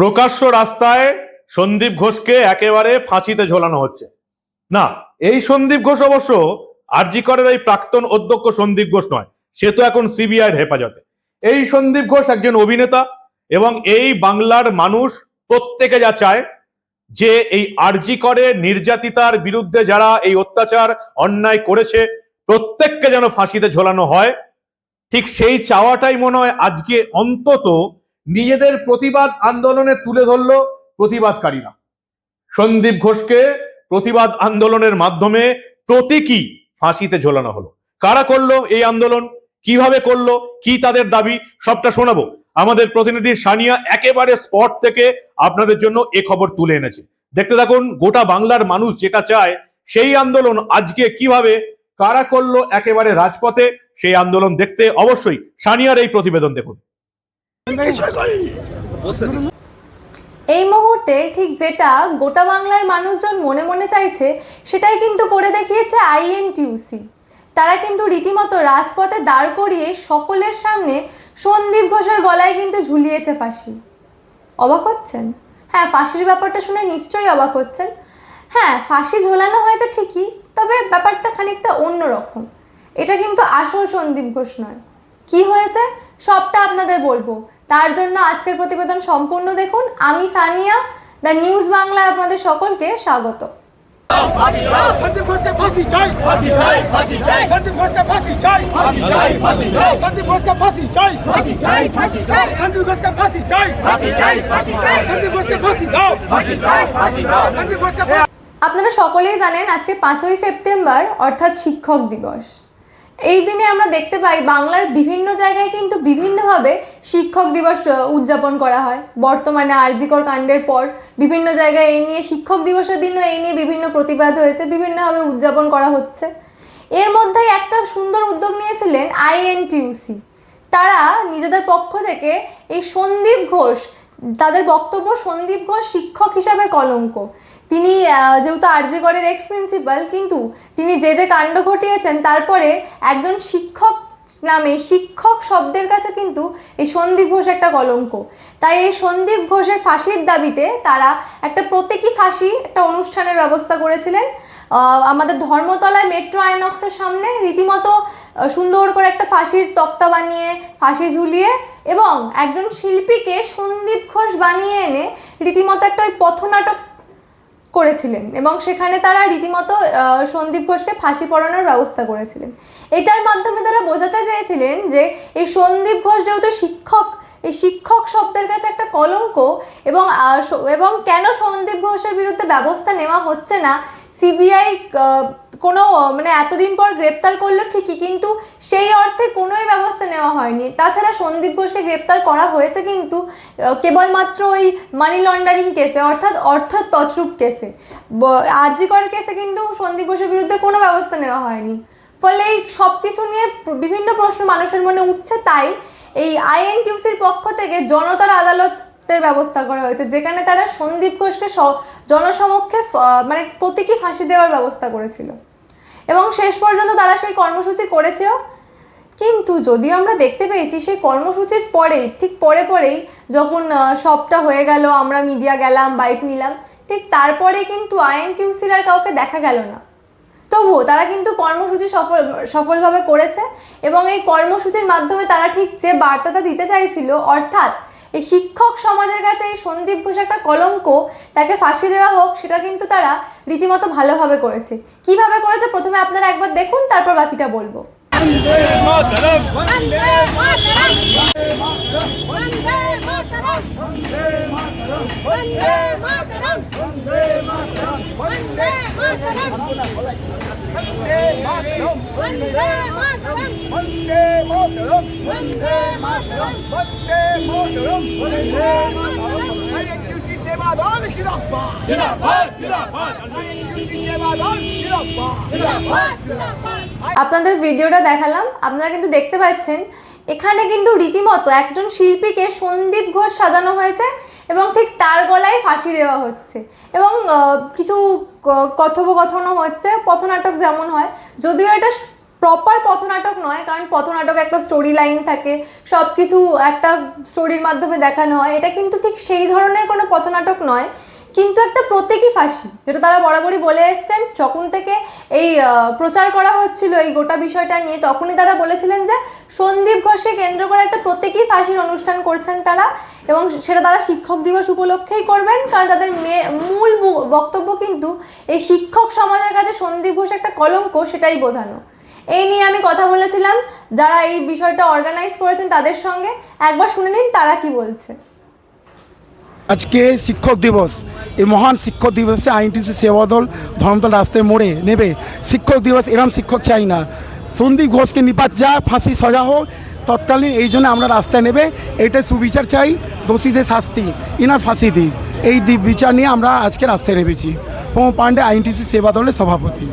প্রকাশ্য রাস্তায় সন্দীপ ঘোষকে একেবারে ফাঁসিতে ঝোলানো হচ্ছে। না, এই সন্দীপ ঘোষ অবশ্য আরজি করের এই প্রাক্তন অধ্যক্ষ সন্দীপ ঘোষ নয়, সে তো এখন সিবিআইয়ের হেফাজতে। এই সন্দীপ ঘোষ একজন অভিনেতা এবং এই বাংলার মানুষ প্রত্যেকে যা চায় যে এই আরজি করে নির্যাতিতার বিরুদ্ধে যারা এই অত্যাচার অন্যায় করেছে, প্রত্যেককে যেন ফাঁসিতে ঝোলানো হয়। ঠিক সেই চাওয়াটাই মনে হয় আজকে অন্তত নিজেদের প্রতিবাদ আন্দোলনে তুলে ধরলো প্রতিবাদকারীরা। সন্দীপ ঘোষকে প্রতিবাদ আন্দোলনের মাধ্যমে প্রতীকী ফাঁসিতে ঝোলানো হলো। কারা করল এই আন্দোলন? কীভাবে করল? কি তাদের দাবি? সবটা শোনাবো। আমাদের প্রতিনিধি সানিয়া একেবারে স্পট থেকে আপনাদের জন্য এ খবর তুলে এনেছে। দেখতে থাকুন, গোটা বাংলার মানুষ যেটা চায়, সেই আন্দোলন আজকে কীভাবে, কারা করল একেবারে রাজপথে, সেই আন্দোলন দেখতে অবশ্যই সানিয়ার এই প্রতিবেদন দেখুন। এই মুহূর্তে ঠিক যেটা গোটা বাংলার মানুষজন মনে মনে চাইছে, সেটাই কিন্তু করে দেখিয়েছে আইএনটিউসি তারা কিন্তু রীতিমতো রাজপথে দাঁড় করিয়ে সকলের সামনে সন্দীপ ঘোষের গলায় কিন্তু ঝুলিয়েছে ফাঁসি। অবাক হচ্ছেন? হ্যাঁ ফাঁসির ব্যাপারটা শুনে নিশ্চয়ই অবাক হচ্ছেন। হ্যাঁ ফাঁসি ঝোলানো হয়েছে ঠিকই, তবে ব্যাপারটা খানিকটা অন্যরকম। এটা কিন্তু আসল সন্দীপ ঘোষ নয়। কি হয়েছে? সবটা আপনাদের বলব। তার জন্য আজকের প্রতিবেদন সম্পূর্ণ দেখুন আমি সানিয়া দ্য নিউজ বাংলায় আপনাদের সকলকে স্বাগত সন্দীপ ঘোষকে ফাঁসি চাই ফাঁসি চাই ফাঁসি চাই সন্দীপ ঘোষকে ফাঁসি চাই ফাঁসি চাই ফাঁসি চাই সন্দীপ ঘোষকে ফাঁসি চাই ফাঁসি চাই ফাঁসি চাই সন্দীপ ঘোষকে ফাঁসি চাই ফাঁসি চাই ফাঁসি চাই সন্দীপ ঘোষকে ফাঁসি দাও ফাঁসি চাই ফাঁসি দাও সন্দীপ ঘোষকে আপনারা সকলেই জানেন আজকে পাঁচই সেপ্টেম্বর অর্থাৎ শিক্ষক দিবস এই দিনে আমরা দেখতে পাই বাংলার বিভিন্ন জায়গায় কিন্তু বিভিন্নভাবে শিক্ষক দিবস উদযাপন করা হয়। বর্তমানে আরজিকর কাণ্ডের পর বিভিন্ন জায়গায় এই নিয়ে শিক্ষক দিবসের দিনও এই নিয়ে বিভিন্ন প্রতিবাদ হয়েছে, বিভিন্নভাবে উদযাপন করা হচ্ছে। এর মধ্যেই একটা সুন্দর উদ্যোগ নিয়েছিলেন আইএনটিউসি। তারা নিজেদের পক্ষ থেকে এই সন্দীপ ঘোষ, তাদের বক্তব্য সন্দীপ ঘোষ শিক্ষক হিসাবে কলঙ্ক। তিনি যেহেতু আরজিগড়ের এক্স প্রিন্সিপাল কিন্তু তিনি যে যে কাণ্ড ঘটিয়েছেন, তারপরে একজন শিক্ষক নামে, শিক্ষক শব্দের কাছে কিন্তু এই সন্দীপ ঘোষ একটা কলঙ্ক। তাই এই সন্দীপ ঘোষের ফাঁসির দাবিতে তারা একটা প্রতীকী ফাঁসি, একটা অনুষ্ঠানের ব্যবস্থা করেছিলেন। আমাদের ধর্মতলায় মেট্রো আইনক্সের সামনে রীতিমতো সুন্দর করে একটা ফাঁসির তক্তা বানিয়ে, ফাঁসি ঝুলিয়ে এবং একজন শিল্পীকে সন্দীপ ঘোষ বানিয়ে এনে রীতিমতো একটা ওই পথনাটক করেছিলেন এবং সেখানে তারা রীতিমতো সন্দীপ ঘোষকে ফাঁসি পড়ানোর ব্যবস্থা করেছিলেন। এটার মাধ্যমে তারা বোঝাতে চেয়েছিলেন যে এই সন্দীপ ঘোষ যেহেতু শিক্ষক, এই শিক্ষক শব্দের কাছে একটা কলঙ্ক এবং এবং কেন সন্দীপ ঘোষের বিরুদ্ধে ব্যবস্থা নেওয়া হচ্ছে না, সিবিআই কোনো মানে এতদিন পর গ্রেপ্তার করল ঠিকই, কিন্তু সেই অর্থে কোনোই ব্যবস্থা নেওয়া হয়নি। তাছাড়া সন্দীপ ঘোষকে গ্রেপ্তার করা হয়েছে কিন্তু কেবলমাত্র ওই মানি লন্ডারিং কেসে অর্থাৎ অর্থ তছরূপ কেসে আরজিকর কেসে কিন্তু সন্দীপ ঘোষের বিরুদ্ধে কোনো ব্যবস্থা নেওয়া হয়নি। ফলে এই সব কিছু নিয়ে বিভিন্ন প্রশ্ন মানুষের মনে উঠছে, তাই এই আইএনটিউসির পক্ষ থেকে জনতার আদালতের ব্যবস্থা করা হয়েছে, যেখানে তারা সন্দীপ ঘোষকে জনসমক্ষে মানে প্রতীকী ফাঁসি দেওয়ার ব্যবস্থা করেছিল। এবং শেষ পর্যন্ত তারা সেই কর্মসূচি করেছেও। কিন্তু যদিও আমরা দেখতে পেয়েছি, সেই কর্মসূচির পরেই, ঠিক পরে পরেই যখন সবটা হয়ে গেল, আমরা মিডিয়া গেলাম বাইক নিলাম, ঠিক তারপরে কিন্তু আইএনটিউসির আর কাউকে দেখা গেল না। তবুও তারা কিন্তু কর্মসূচি সফল, সফলভাবে করেছে এবং এই কর্মসূচির মাধ্যমে তারা ঠিক যে বার্তাটা দিতে চাইছিল, অর্থাৎ এই শিক্ষক সমাজের কাছে এই সন্দীপ ঘোষ একটা কলঙ্ক তাকে ফাঁসি দেওয়া হোক সেটা কিন্তু তারা রীতিমতো ভালোভাবে করেছে। কীভাবে করেছে? প্রথমে আপনারা একবার দেখুন তারপর বাকিটা বলব। বন্দে মাতরম বন্দে আপনাদের ভিডিওটা দেখালাম, আপনারা কিন্তু দেখতে পাচ্ছেন, এখানে কিন্তু রীতিমতো একজন শিল্পীকে সন্দীপ ঘোষ সাজানো হয়েছে এবং ঠিক তার গলায় ফাঁসি দেওয়া হচ্ছে। এবং কিছু কথোপকথনও হচ্ছে, পথনাটক যেমন হয়, যদিও এটা প্রপার পথনাটক নয়, কারণ পথনাটক একটা স্টোরি লাইন থাকে সব কিছু একটা স্টোরির মাধ্যমে দেখানো হয়, এটা কিন্তু ঠিক সেই ধরনের কোনো পথনাটক নয়, কিন্তু একটা প্রতীকী ফাঁসি, যেটা তারা বরাবরই বলে এসছেন, যখন থেকে এই প্রচার করা হচ্ছিল এই গোটা বিষয়টা নিয়ে, তখনই তারা বলেছিলেন যে সন্দীপ ঘোষকে কেন্দ্র করে একটা প্রতীকী ফাঁসির অনুষ্ঠান করছেন তারা, এবং সেটা তারা শিক্ষক দিবস উপলক্ষেই করবেন, কারণ তাদের মূল বক্তব্য কিন্তু এই শিক্ষক সমাজের কাছে সন্দীপ ঘোষ একটা কলঙ্ক, সেটাই বোঝানো। এই নিয়ে আমি কথা বলেছিলাম। যারা এই বিষয়টা অর্গানাইজ করেছেন তাদের সঙ্গে। একবার শুনে নিন তারা কি বলছে। আজকে শিক্ষক দিবস। এই মহান শিক্ষক দিবসে আইনটিসি সেবাদল ধর্মতল রাস্তায় মোড়ে নেবে। শিক্ষক দিবস এরম শিক্ষক চাই না। সন্দীপ ঘোষকে নিপাত যা ফাঁসি সজা হোক। তৎকালীন এই জন্য আমরা রাস্তায় নেবে। এটা সুবিচার চাই দোষীদের শাস্তি। ইনার ফাঁসি দিই এই বিচার নিয়ে আমরা আজকে রাস্তায় নেমেছি। প্রমো পাণ্ডে আইনটিসি সেবা দলের সভাপতি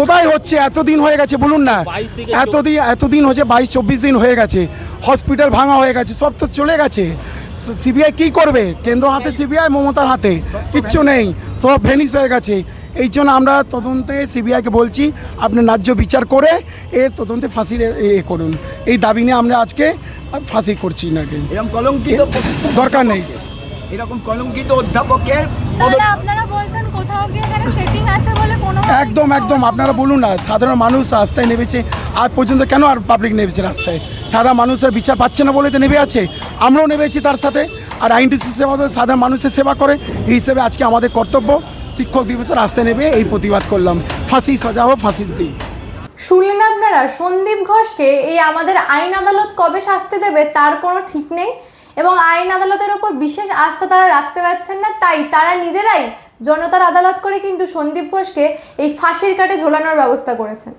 কোথায় হচ্ছে? এতদিন হয়ে গেছে বলুন না। এতদিন এতদিন হচ্ছে বাইশ চব্বিশ দিন হয়ে গেছে। হসপিটাল ভাঙা হয়ে গেছে সব তো চলে গেছে। সিবিআই কি করবে? কেন্দ্র হাতে সিবিআই মমতার হাতে? কিচ্ছু নেই সব ভেনিস হয়ে গেছে। এই জন্য আমরা তদন্তে সিবিআইকে বলছি আপনি ন্যায্য বিচার করে এর তদন্তে ফাঁসির এ- করুন। এই দাবি নিয়ে আমরা আজকে ফাঁসি করছি নাকি এরকম কলঙ্কিত দরকার নেই। এরকম কলঙ্কিত অধ্যাপকের আপনারা বলছেন কোথাও গিয়ে সেটিং একদম একদম। আপনারা বলুন না, সাধারণ মানুষ রাস্তায় নেমেছে, আজ পর্যন্ত কেন আর পাবলিক নেমেছে রাস্তায়? সাধারণ মানুষের বিচার পাচ্ছে না বলে তো নেমে আছে। আমরাও নেমেছি তার সাথে। আর আইনটিসি সেবা সাধারণ মানুষের সেবা করে। এই হিসেবে আজকে আমাদের কর্তব্য, শিক্ষক দিবসে রাস্তায় নেবে এই প্রতিবাদ করলাম। ফাঁসি সাজা হোক, ফাঁসি দিই শুনলেন আপনারা, সন্দীপ ঘোষকে এই আমাদের আইন আদালত কবে শাস্তি দেবে তার কোনো ঠিক নেই। এবং আইন আদালতের ওপর বিশেষ আস্থা তারা রাখতে পারছেন না, তাই তারা নিজেরাই জনতার আদালত করে কিন্তু সন্দীপ ঘোষকে এই ফাঁসির কাটে ঝোলানোর ব্যবস্থা করেছেন।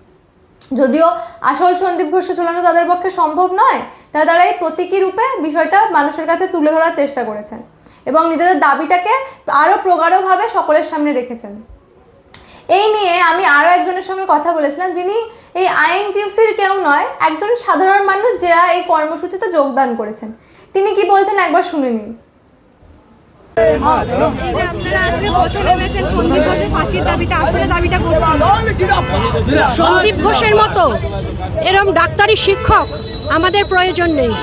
যদিও আসল সন্দীপ ঘোষকে ঝোলানো তাদের পক্ষে সম্ভব নয়, তারা তারা এই প্রতীকী রূপে বিষয়টা মানুষের কাছে তুলে ধরার চেষ্টা করেছেন এবং নিজেদের দাবিটাকে আরও প্রগাঢ়ভাবে সকলের সামনে রেখেছেন। এই নিয়ে আমি আরও একজনের সঙ্গে কথা বলেছিলাম, যিনি এই আইএনটিউসির কেউ নয়, একজন সাধারণ মানুষ যারা এই কর্মসূচিতে যোগদান করেছেন। তিনি কি বলছেন একবার শুনে নিন এই যে আপনারা আজকে পথে নেমেছেন সন্দীপ ঘোষের মতো এরম ডাক্তারি শিক্ষক আমাদের প্রয়োজন নেই।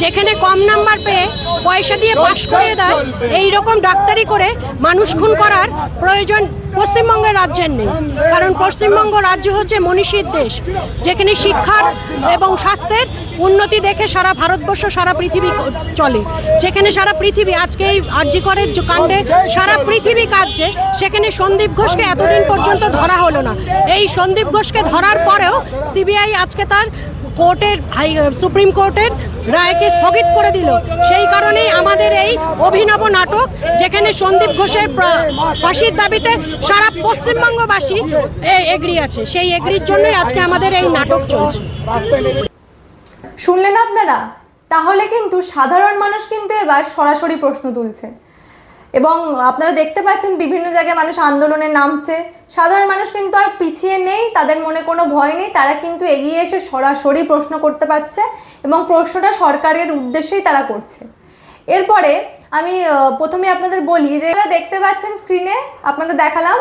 যেখানে কম নাম্বার পেয়ে পয়সা দিয়ে পাশ করিয়ে দেয় এই রকম ডাক্তারি করে মানুষ খুন করার প্রয়োজন পশ্চিমবঙ্গের রাজ্যের নেই। কারণ পশ্চিমবঙ্গ রাজ্য হচ্ছে মনীষীর দেশ। যেখানে শিক্ষার এবং স্বাস্থ্যের উন্নতি দেখে সারা ভারতবর্ষ, সারা পৃথিবী চলে। যেখানে সারা পৃথিবী আজকে এই আর্যিকরের কাণ্ডে সারা পৃথিবী কাঁদছে সেখানে সন্দীপ ঘোষকে এতদিন পর্যন্ত ধরা হলো না। এই সন্দীপ ঘোষকে ধরার পরেও সিবিআই আজকে তার কোর্টের, হাই সুপ্রিম কোর্টের রায়কে স্থগিত করে দিল। সেই কারণেই আমাদের এই অভিনব নাটক, যেখানে সন্দীপ ঘোষের ফাঁসির দাবিতে সারা পশ্চিমবঙ্গবাসী এগ্রি আছে। সেই এগ্রির জন্যই আজকে আমাদের এই নাটক চলছে। শুনলেন আপনারা? তাহলে কিন্তু সাধারণ মানুষ কিন্তু এবার সরাসরি প্রশ্ন তুলছে। এবং আপনারা দেখতে পাচ্ছেন বিভিন্ন জায়গায় মানুষ আন্দোলনে নামছে। সাধারণ মানুষ কিন্তু আর পিছিয়ে নেই, তাদের মনে কোনো ভয় নেই, তারা কিন্তু এগিয়ে এসে সরাসরি প্রশ্ন করতে পারছে এবং প্রশ্নটা সরকারের উদ্দেশ্যেই তারা করছে। এরপরে আমি প্রথমে আপনাদের বলি যে দেখতে পাচ্ছেন স্ক্রিনে আপনাদের দেখালাম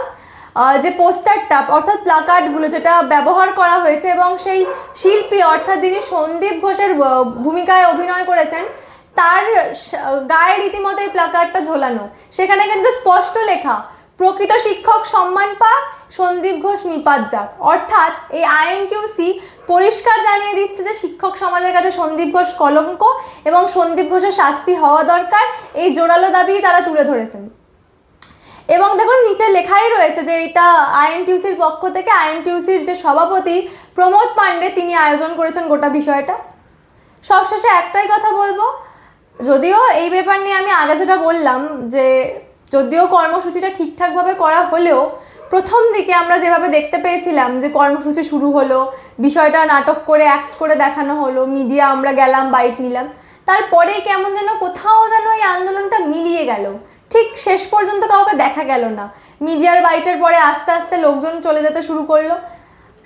যে পোস্টারটা, অর্থাৎ প্লাকার্ডগুলো যেটা ব্যবহার করা হয়েছে এবং সেই শিল্পী, অর্থাৎ যিনি সন্দীপ ঘোষের ভূমিকায় অভিনয় করেছেন, তার গায়ে রীতিমতো এই প্লাকার্ডটা ঝোলানো। সেখানে কিন্তু স্পষ্ট লেখা, প্রকৃত শিক্ষক সম্মান পাক, সন্দীপ ঘোষ নিপাত যাক। অর্থাৎ এই আইএনটিউসি পরিষ্কার জানিয়ে দিচ্ছে যে শিক্ষক সমাজের কাছে সন্দীপ ঘোষ কলঙ্ক এবং সন্দীপ ঘোষের শাস্তি হওয়া দরকার। এই জোরালো দাবি তারা তুলে ধরেছেন। এবং দেখুন, নিচে লেখাই রয়েছে যে এটা আইএনটিউসির পক্ষ থেকে আইএনটিউসির যে সভাপতি প্রমোদ পান্ডে তিনি আয়োজন করেছেন গোটা বিষয়টা। সবশেষে একটাই কথা বলব, যদিও এই ব্যাপার নিয়ে আমি আগে যেটা বললাম যে যদিও কর্মসূচিটা ঠিকঠাকভাবে করা হলেও প্রথম দিকে আমরা যেভাবে দেখতে পেয়েছিলাম যে কর্মসূচি শুরু হলো, বিষয়টা নাটক করে অ্যাক্ট করে দেখানো হলো মিডিয়া আমরা গেলাম বাইক নিলাম তারপরে কেমন যেন কোথাও যেন এই আন্দোলনটা মিলিয়ে গেল। ঠিক শেষ পর্যন্ত কাউকে দেখা গেল না। মিডিয়ার বাইটের পরে আস্তে আস্তে লোকজন চলে যেতে শুরু করল।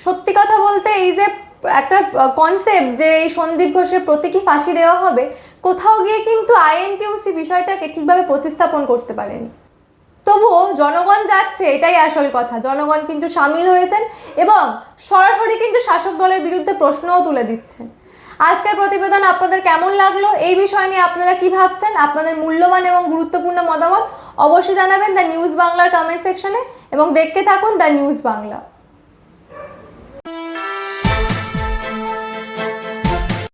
সত্যি কথা বলতে এই যে একটা কনসেপ্ট যে এই সন্দীপ ঘোষের প্রতীকী ফাঁসি দেওয়া হবে, কোথাও গিয়ে কিন্তু আইএনটিউসি বিষয়টাকে ঠিকভাবে প্রতিস্থাপন করতে পারেনি। তবুও জনগণ যাচ্ছে, এটাই আসল কথা। জনগণ কিন্তু সামিল হয়েছেন এবং সরাসরি কিন্তু শাসক দলের বিরুদ্ধে প্রশ্নও তুলে দিচ্ছেন। আজকের প্রতিবেদন আপনাদের কেমন লাগল? এই বিষয় নিয়ে আপনারা কি ভাবছেন? আপনাদের মূল্যবান এবং গুরুত্বপূর্ণ মতামত অবশ্যই জানাবেন দ্য নিউজ বাংলার কমেন্ট সেকশনে এবং দেখতে থাকুন দ্য নিউজ বাংলা।